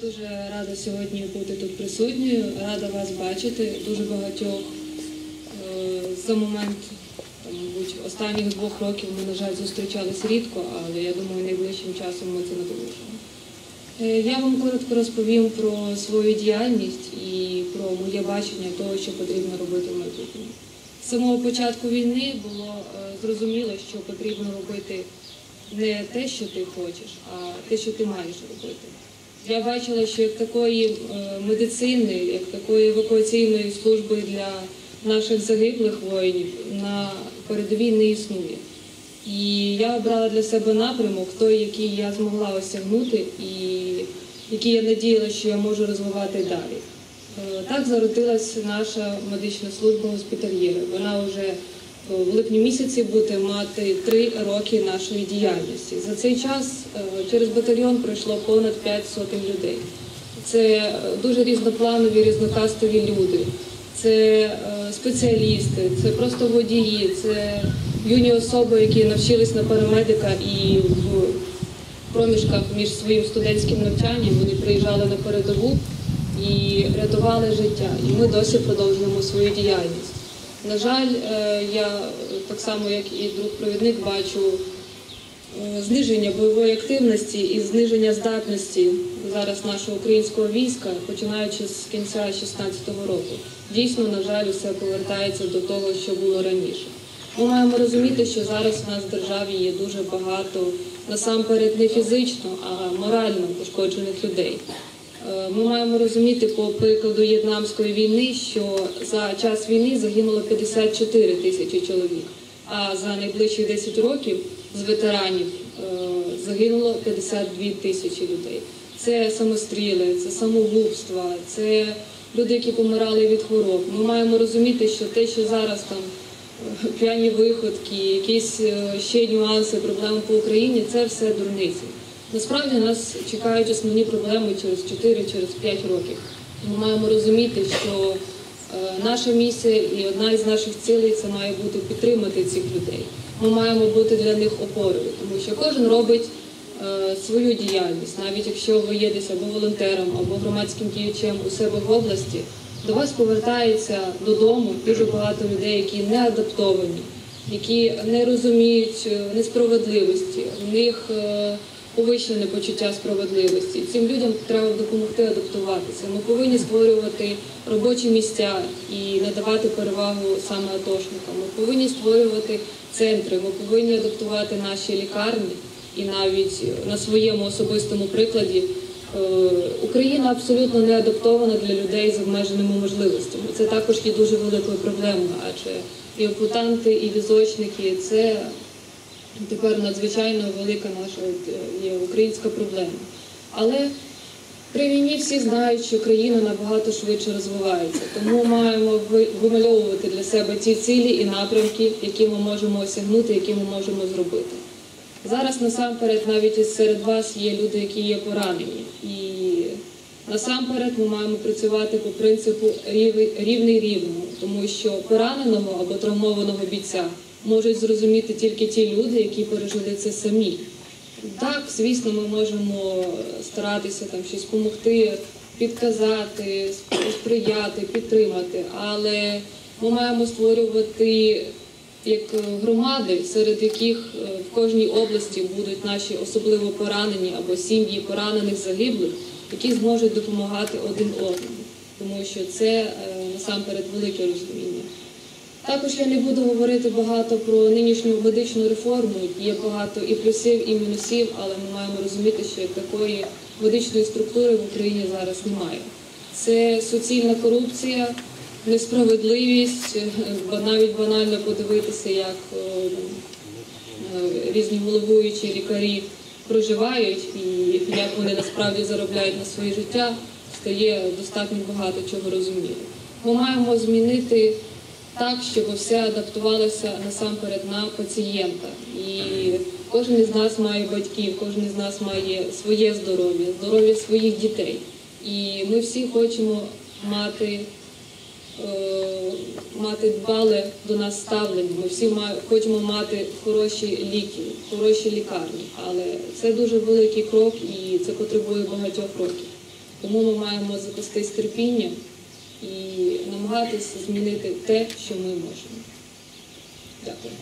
дуже рада сьогодні бути тут присутньою, рада вас бачити. Дуже багатьох е, за момент там, мабуть, останніх двох років ми, на жаль, зустрічались рідко, але я думаю, найближчим часом ми це надолужимо. Е, Я вам коротко розповім про свою діяльність і про моє бачення того, що потрібно робити в майбутньому. З самого початку війни було е, зрозуміло, що потрібно робити не те, що ти хочеш, а те, що ти маєш робити. Я бачила, що як такої е, медицини, як такої евакуаційної служби для наших загиблих воїнів на передовій не існує. І я обрала для себе напрямок, той, який я змогла осягнути, і який я надіялася, що я можу розвивати далі. Е, Так зародилась наша медична служба госпітальєра. Вона вже в липні місяці буде мати три роки нашої діяльності. За цей час е, через батальйон пройшло понад 5 сотень людей. Це е, дуже різнопланові, різнокастові люди. Це е, спеціалісти, це просто водії, це юні особи, які навчились на парамедика і в проміжках між своїм студентським навчанням вони приїжджали на передову і рятували життя. І ми досі продовжуємо свою діяльність. На жаль, е, я так само, як і друг провідник, бачу е, зниження бойової активності і зниження здатності зараз нашого українського війська, починаючи з кінця 2016 року. Дійсно, на жаль, усе повертається до того, що було раніше. Ми маємо розуміти, що зараз у нас в державі є дуже багато насамперед не фізично, а морально пошкоджених людей. Е, Ми маємо розуміти по прикладу В'єтнамської війни, що за час війни загинуло 54 тисячі чоловік, а за найближчі 10 років з ветеранів е, загинуло 52 тисячі людей. Це самостріли, це самогубства, це люди, які помирали від хвороб. Ми маємо розуміти, що те, що зараз там е, п'яні виходки, якісь ще нюанси, проблеми по Україні, це все дурниці. Насправді нас чекають основні проблеми через 4, через 5 років. Ми маємо розуміти, що е, наша місія і одна із наших цілей це має бути підтримати цих людей. Ми маємо бути для них опорою, тому що кожен робить е, свою діяльність, навіть якщо ви є десь або волонтером, або громадським діячем у себе в області, до вас повертається додому дуже багато людей, які не адаптовані, які не розуміють е, несправедливості. В них повищене почуття справедливості. Цим людям треба допомогти адаптуватися. Ми повинні створювати робочі місця і надавати перевагу саме атошникам. Ми повинні створювати центри, ми повинні адаптувати наші лікарні і навіть на своєму особистому прикладі. е, Україна абсолютно не адаптована для людей з обмеженими можливостями. Це також є дуже великою проблемою, адже і ампутанти, і візочники це тепер надзвичайно велика наша е, є українська проблема. Але при війні всі знають, що країна набагато швидше розвивається, тому маємо вимальовувати для себе ті цілі і напрямки, які ми можемо осягнути, які ми можемо зробити. Зараз насамперед навіть і серед вас є люди, які є поранені. І насамперед ми маємо працювати по принципу рівний рівному, тому що пораненого або травмованого бійця можуть зрозуміти тільки ті люди, які пережили це самі. Так, звісно, ми можемо старатися там щось допомогти, підказати, сприяти, підтримати, але ми маємо створювати як громади, серед яких е, в кожній області будуть наші особливо поранені або сім'ї поранених загиблих, які зможуть допомагати один одному, тому що це е, насамперед велике розуміння. Також я не буду говорити багато про нинішню медичну реформу. Є багато і плюсів, і мінусів, але ми маємо розуміти, що такої медичної структури в Україні зараз немає. Це суцільна корупція, несправедливість, навіть банально подивитися, як е, різні головуючі лікарі проживають і як вони насправді заробляють на своє життя, стає достатньо багато чого розуміло. Ми маємо змінити так, щоб все адаптувалося насамперед на пацієнта. І кожен із нас має батьків, кожен із нас має своє здоров'я, здоров'я своїх дітей. І ми всі хочемо мати е, мати дбале до нас ставлення. Ми всі хочемо мати хороші ліки, хороші лікарні. Але це дуже великий крок і це потребує багатьох років. Тому ми маємо запастись терпінням і намагатися змінити те, що ми можемо. Дякую.